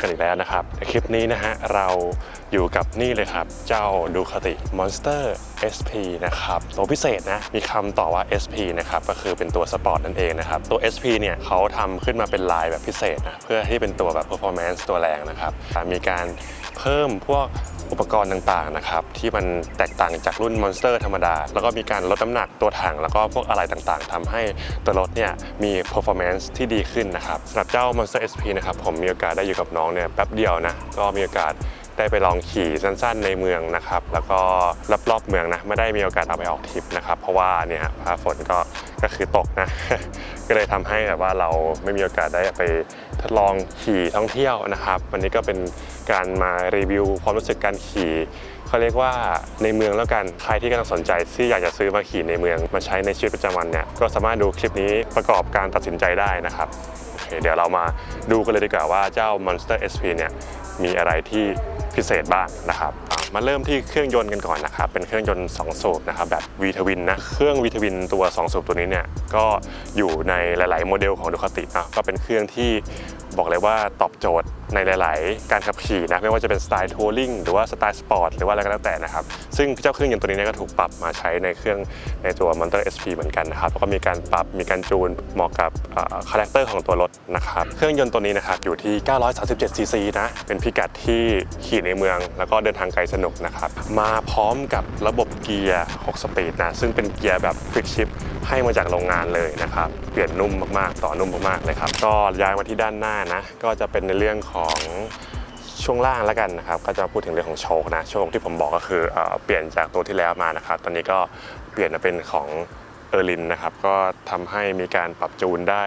อกันอีกแล้วนะครับในคลิปนี้นะฮะเราอยู่กับนี่เลยครับ เจ้าดูคติ Monster SP นะครับตัวพิเศษนะมีคำต่อว่า SP นะครับก็คือเป็นตัวสปอร์ตนั่นเองนะครับตัว SP เนี่ยเขาทำขึ้นมาเป็นลายแบบพิเศษนะเพื่อที่เป็นตัวแบบ performance ตัวแรงนะครับมีการเพิ่มพวก อุปกรณ์ต่างๆนะครับที่มันแตกต่างจากรุ่นมอนสเตอร์ธรรมดา แล้วก็มีการลดน้ำหนักตัวถัง แล้วก็พวกอะไรต่างๆทำให้ตัวรถเนี่ยมี performance ที่ดีขึ้นนะครับสำหรับเจ้า Monster SP นะครับผมมีโอกาสได้อยู่กับน้องเนี่ยแป๊บเดียวนะก็มีโอกาส ได้ไปลองขี่สั้นๆในเมืองนะครับ แล้วก็รอบๆเมืองนะไม่ได้มีโอกาสเอาไปออกทริปนะครับ เพราะว่าเนี่ยฟ้าฝนก็ก็คือตกนะ ก็เลยทำให้แบบว่าเราไม่มีโอกาสได้ไปทดลองขี่ท่องเที่ยวนะครับ วันนี้ก็เป็นการมารีวิวความรู้สึกการขี่เขาเรียกว่าในเมืองแล้วกันใครที่กำลังสนใจที่อยากจะซื้อมาขี่ในเมืองมาใช้ในชีวิตประจำวันเนี่ยก็สามารถดูคลิปนี้ประกอบการตัดสินใจได้นะครับโอเคเดี๋ยวเรามาดูกันเลยดีกว่าว่าเจ้า Monster SP เนี่ยมีอะไรที่ พิเศษบ้างนะครับมาเริ่มที่เครื่องยนต์กันก่อนนะครับเป็นเครื่องยนต์2สูบนะครับแบบวีทวินนะเครื่องวีทวินตัว 2 สูบตัวนี้เนี่ยก็อยู่ในหลาย ๆ โมเดลของดูคาตินะก็เป็นเครื่องที่บอกเลยว่าตอบโจทย์ในหลาย ๆ การขับขี่นะไม่ว่าจะเป็นสไตล์ทัวริงหรือว่าสไตล์สปอร์ตหรือว่าอะไรก็แล้วแต่นะครับ ซึ่งเจ้าเครื่องยนต์ตัวนี้นก็ถูกปรับมาใช้ในเครื่องในตัว Monster SP เหมือนกันนะครับ แล้วก็มีการปรับมีการจูนเหมาะกับคาแรคเตอร์ของตัวรถนะครับ เครื่องยนต์ตัวนี้นะครับอยู่ที่ 937ซีซีนะ เป็นพิกัดที่ขี่ในเมือง แล้วก็เดินทางไกลสนุกนะครับ มาพร้อมกับระบบเกียร์ 6 สปีดนะ ซึ่งเป็นเกียร์แบบควิกชิปให้มาจากโรงงานเลยนะครับ เปลี่ยนนุ่มมาก ๆ ต่อนุ่มมาก ๆ เลยครับ ก็ย้ายมาที่ด้านหน้านะก็จะเป็นในเรื่องของช่วงล่างแล้วกันนะครับก็จะพูดถึงเรื่องของโชคนะโชคที่ผมบอกก็คือเอเปลี่ยนจากตัวที่แล้วมานะครับตอนนี้ก็เปลี่ยนมาเป็นของ เออร์ลินนะครับก็ทำให้มีการปรับจูนได้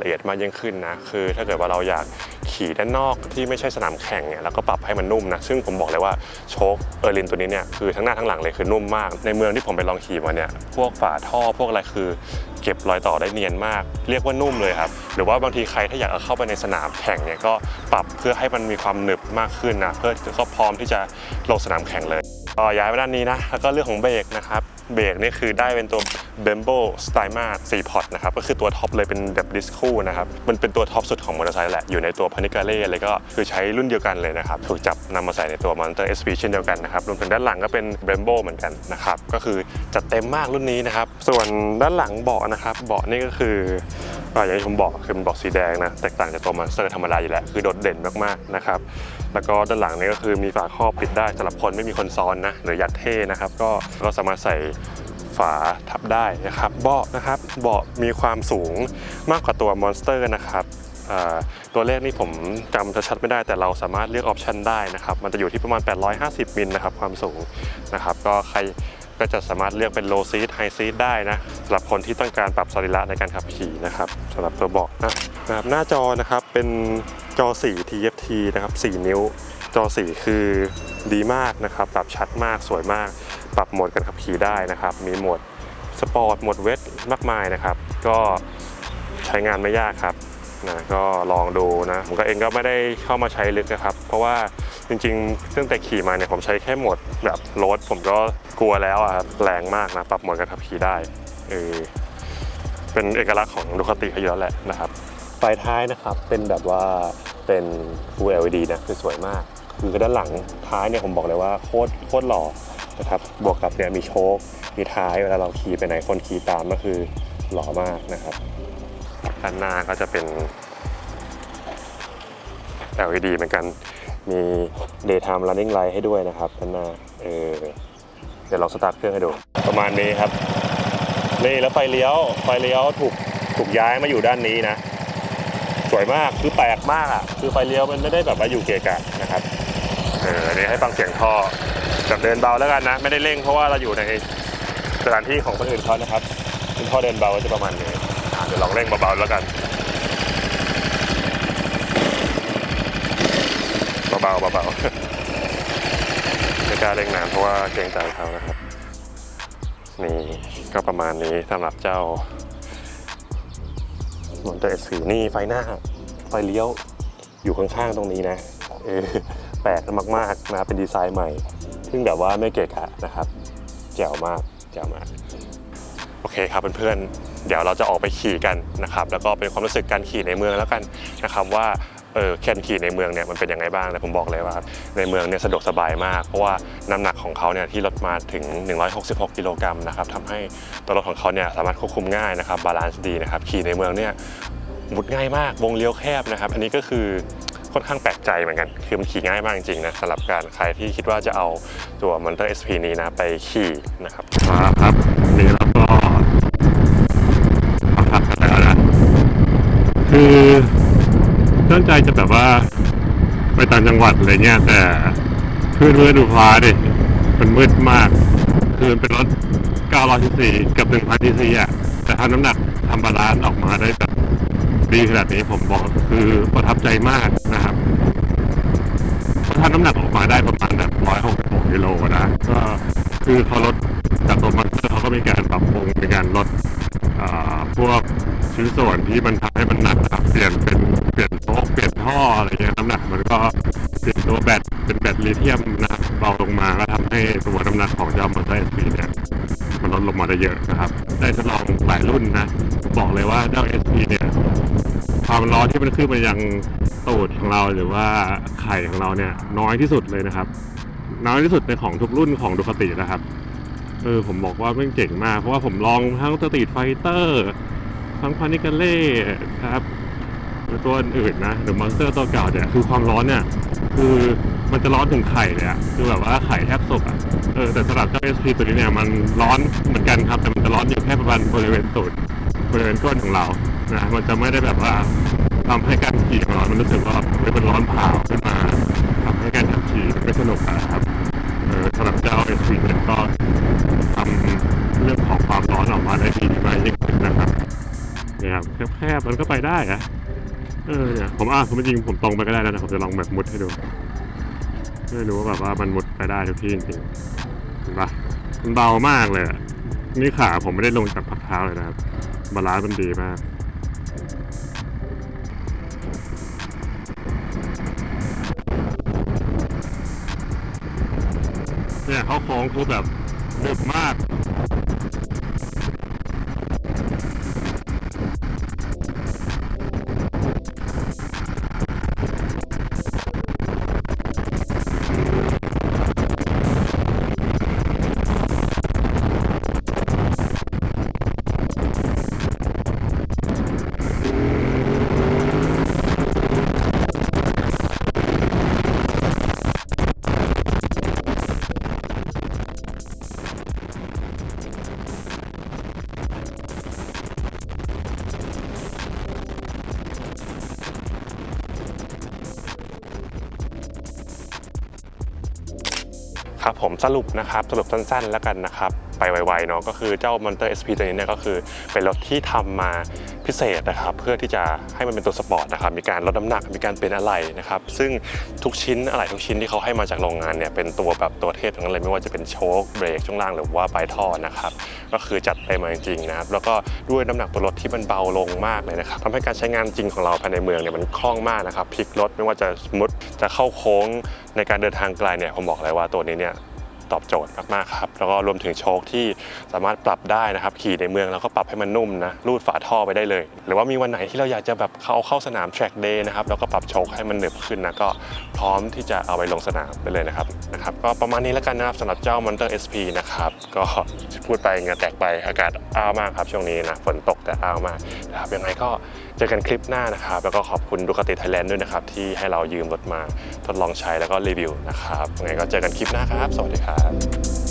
ละเอียดมากยิ่งขึ้นนะคือถ้าเกิดว่าเราอยากขี่ด้านนอกที่ไม่ใช่สนามแข่งเนี่ยแล้วก็ปรับให้มันนุ่มนะซึ่งผมบอกเลยว่าโชคเออร์ลินตัวนี้เนี่ยคือทั้งหน้าทั้งหลังเลยคือนุ่มมาก ในเมืองที่ผมไปลองขี่มาเนี่ยพวกฝาท่อพวกอะไรคือเก็บรอยต่อได้เนียนมาก เรียกว่านุ่มเลยครับหรือว่าบางทีใครถ้าอยากเอาเข้าไปในสนามแข่งเนี่ยก็ปรับเพื่อให้มันมีความหนึบมากขึ้นนะเพื่อก็พร้อมที่จะลงสนามแข่งเลยก็ย้ายมาด้านนี้นะแล้วก็เรื่องของเบรกนะครับ เบรกนี่คือได้เป็นตัว b e m b o s t y m a 4พอร์ตนะครับ ก็คือตัวท็อปเลยเป็นแบบดิสคู่นะครับ มันเป็นตัวท็อปสุดของมอเตอร์ไซค์แหละ อยู่ในตัวพานิกาเล่เลยก็คือใช้รุ่นเดียวกันเลยนะครับ ถูกจับนำมาใส่ในตัว Monster SP เช่นเดียวกันนะครับ รวมถึงด้านหลังก็เป็น b e m b o เหมือนกันนะครับ ก็คือจัดเต็มมากรุ่นนี้นะครับ ส่วนด้านหลังเบาะนะครับ เบาะนี่ก็คือ อ่อย่างที่ผมบอกคือมันบาะสีแดงนะแตกต่างจากตัว Monster ธรรมดาอยู่แล้วคือโดดเด่นมากๆนะครับแล้วก็ด้านหลังนี่ก็คือมีฝาครอบปิดได้สำหรับคนไม่มีคนซ้อนนะหรืออยากเท่นะครับก็ก็สามารถใส่ฝาทับได้นะครับเบาะนะครับเบาะมีความสูงมากกว่าตัวมอนสเตอร์นะครับตัวเลขนี่ผมจำชัดๆไม่ได้แต่เราสามารถเลือกออปชันได้นะครับ มันจะอยู่ที่ประมาณ 850 มิลนะครับความสูงนะครับ ก็ใคร ก็จะสามารถเลือกเป็น low seat high seat ได้นะสำหรับคนที่ต้องการปรับสรีระในการขับขี่นะครับสำหรับตัวเบาะนะนะครับหน้าจอนะครับเป็นจอสี TFT นะครับ 4 นิ้ว จอสีคือดีมากนะครับปรับชัดมากสวยมาก ปรับโหมดการขับขี่ได้นะครับ มีโหมดสปอร์ตโหมดเวทมากมายนะครับ ก็ใช้งานไม่ยากครับนะก็ลองดูนะผมก็เองก็ไม่ได้เข้ามาใช้ลึกนะครับ เพราะว่า จริงๆตั้งแต่ขี่มาเนี่ยผมใช้แค่โหมดแบบโรดผมก็กลัวแล้วอะครับแรงมากนะ ปรับโหมดการขับขี่ได้เออเป็นเอกลักษณ์ของดูคาติเขาเยอะแหละนะครับไฟท้ายนะครับเป็นแบบว่าเป็น Full LED นะคือสวยมาก คือด้านหลังท้ายเนี่ยผมบอกเลยว่าโคตรโคตรหล่อนะครับบวกกับเนี่ยมีโชคมีท้ายเวลาเราขี่ไปไหนคนขี่ตามก็คือหล่อมากนะครับด้านหน้าก็จะเป็น LED เหมือนกัน มี daytime running light ให้ด้วยนะครับด้านหน้าเออเดี๋ยวลองสตาร์ทเครื่องให้ดู ประมาณนี้ครับนี่แล้วไฟเลี้ยวไฟเลี้ยวถูกถูกย้ายมาอยู่ด้านนี้นะ สวยมากคือแปลกมากอะคือไฟเลี้ยวมันไม่ได้แบบว่าอยู่เกะกะนะครับเอออันนี้ให้ฟังเสียงท่อแบบเดินเบาแล้วกันนะ ไม่ได้เร่งเพราะว่าเราอยู่ในสถานที่ของคนอื่นเขานะครับคุณท่อเดินเบาก็จะประมาณนี้เดี๋ยวลองเร่งเบาๆแล้วกัน เบาๆไม่กล้าเร่งนานเพราะว่าเกรงใจเขานะครับนี่ก็ประมาณนี้สำหรับเจ้ามอนเตอร์เอสสีนี่ไฟหน้า ไฟเลี้ยวอยู่ข้างๆตรงนี้นะเออแปลกมากๆนะเป็นดีไซน์ใหม่ ซึ่งแบบว่าไม่เกะกะนะครับ แจ๋วมากแจ๋วมาก โอเคครับเพื่อนๆเดี๋ยวเราจะออกไปขี่กันนะครับ แล้วก็เป็นความรู้สึกการขี่ในเมืองแล้วกันนะครับว่า เออแค่ขี่ในเมืองเนี่ยมันเป็นยังไงบ้างแต่ผมบอกเลยว่าในเมืองเนี่ยสะดวกสบายมาก เพราะว่าน้ำหนักของเขาเนี่ยที่ลดมาถึง 166 กิโลกรัมนะครับทำให้ตัวรถของเขาเนี่ยสามารถควบคุมง่ายนะครับบาลานซ์ดีนะครับขี่ในเมืองเนี่ยหมุดง่ายมากวงเลี้ยวแคบนะครับ อันนี้ก็คือค่อนข้างแปลกใจเหมือนกัน คือมันขี่ง่ายมากจริงๆนะสำหรับการใครที่คิดว่าจะเอาตัว Monster SP นี้นะไปขี่นะครับมาครับนี่แล้วก็พักกันแล้วนะคือ ตั้งใจจะแบบว่า ไปต่างจังหวัดอะไรเงี้ยแต่เพื่อนเพื่อนดูฟ้าดิมันมืดมากคือมันเป็นรถ900ซีซีกับ1,000ซีซีอะแต่ทำน้ำหนักทำบาลานซ์ออกมาได้แบบดีขนาดนี้ผมบอกคือประทับใจมากนะครับเขาทำน้ำหนักออกมาได้ประมาณแบบ166กิโลนะ ก็คือเขาลดจากตัวมันเตอร์เขาก็มีการปรับปรุงมีการลดพวก ชิ้นส่วนที่มันทำให้มันหนักนะครับเปลี่ยนเป็นเปลี่ยนโต๊ะเปลี่ยนท่ออะไรเงี้ยน้ำหนักมันก็เปลี่ยนตัวแบตเป็นแบตลิเธียมนะครับเบาลงมาก็ทำให้ตัวน้ำหนักของเจ้ามอเตอร์เอสพีเนี่ยมันลดลงมาได้เยอะนะครับ ได้ทดลองหลายรุ่นนะบอกเลยว่าเจ้า SP เนี่ย ความร้อนที่มันขึ้นมายังตูดของเราหรือว่าไข่ของเราเนี่ย น้อยที่สุดเลยนะครับ น้อยที่สุดในของทุกรุ่นของดูคตินะครับ เออผมบอกว่าแม่งเจ๋งมาก เพราะว่าผมลองทั้งสตรีทไฟเตอร์ ทั้งพานิกาเล่ครับตัวอื่นนะหรือมอนสเตอร์ตัวเก่าเนี่ยคือความร้อนเนี่ยคือมันจะร้อนถึงไข่เลยอะคือแบบว่าไข่แทบสุกอะเออแต่สำหรับเจ้า SP ตัวนี้เนี่ยมันร้อนเหมือนกันครับ แต่มันจะร้อนอยู่แค่ประมาณบริเวณตูดบริเวณก้นของเรานะมันจะไม่ได้แบบว่าทำให้การขี่ของเรามันรู้สึกว่าเฮ้ยมันร้อนเผาขึ้นมาทำให้การขับขี่ไม่สนุกอะครับเออสำหรับเจ้า SP เนี่ยก็ แคบมันก็ไปได้อะเออเนี่ยผมอะผมจริงผมตรงไปก็ได้นะแต่ผมจะลองแบบมุดให้ดู ไม่รู้ว่าแบบว่ามันมุดไปได้ทุกที่จริงเห็นปะมันเบามากเลยอะนี่ขาผมไม่ได้ลงจากพักเท้าเลยนะครับบาลานซ์มันดีมากเนี่ยเขาโค้งคือแบบดึกมาก ครับผมสรุปนะครับสรุปสั้นๆแล้วกันนะครับ ไปไวๆเนาะก็คือเจ้า Monster SP ตัวนี้เนี่ยก็คือเป็นรถที่ทำมาพิเศษนะครับเพื่อที่จะให้มันเป็นตัวสปอร์ตนะครับมีการลดน้ำหนักมีการเป็นอะไรนะครับซึ่งทุกชิ้นอะไรทุกชิ้นที่เขาให้มาจากโรงงานเนี่ยเป็นตัวแบบตัวเทพทั้งนั้นเลยไม่ว่าจะเป็นโชคเบรกช่วงล่างหรือว่าปลายท่อนะครับก็คือจัดเต็มมาจริงๆนะครับแล้วก็ด้วยน้ำหนักตัวรถที่มันเบาลงมากเลยนะครับทำให้การใช้งานจริงของเราภายในเมืองเนี่ยมันคล่องมากนะครับพลิกรถไม่ว่าจะสมมติจะเข้าโค้งในการเดินทางไกลเนี่ยผมบอกเลยว่าตัวนี้เนี่ย ตอบโจทย์มากๆครับแล้วก็รวมถึงโชคที่สามารถปรับได้นะครับ ขี่ในเมืองแล้วก็ปรับให้มันนุ่มนะรูดฝาท่อไปได้เลย หรือว่ามีวันไหนที่เราอยากจะแบบเข้าเข้าสนาม track day นะครับแล้วก็ปรับโชคให้มันหนึบขึ้นนะก็พร้อมที่จะเอาไปลงสนามไปเลยนะครับนะครับก็ประมาณนี้แล้วกันนะครับสำหรับเจ้า Monster SP นะครับก็พูดไปเงือแตกไปอากาศอ้าวมากครับช่วงนี้นะฝนตกแต่อ้าวมากนะครับยังไงก็เจอกันคลิปหน้านะครับ แล้วก็ขอบคุณดูคาติไทยแลนด์ด้วยนะครับที่ให้เรายืมรถมาทดลองใช้แล้วก็รีวิวนะครับยังไงก็เจอกันคลิปหน้าครับ สวัสดีครับ vibe.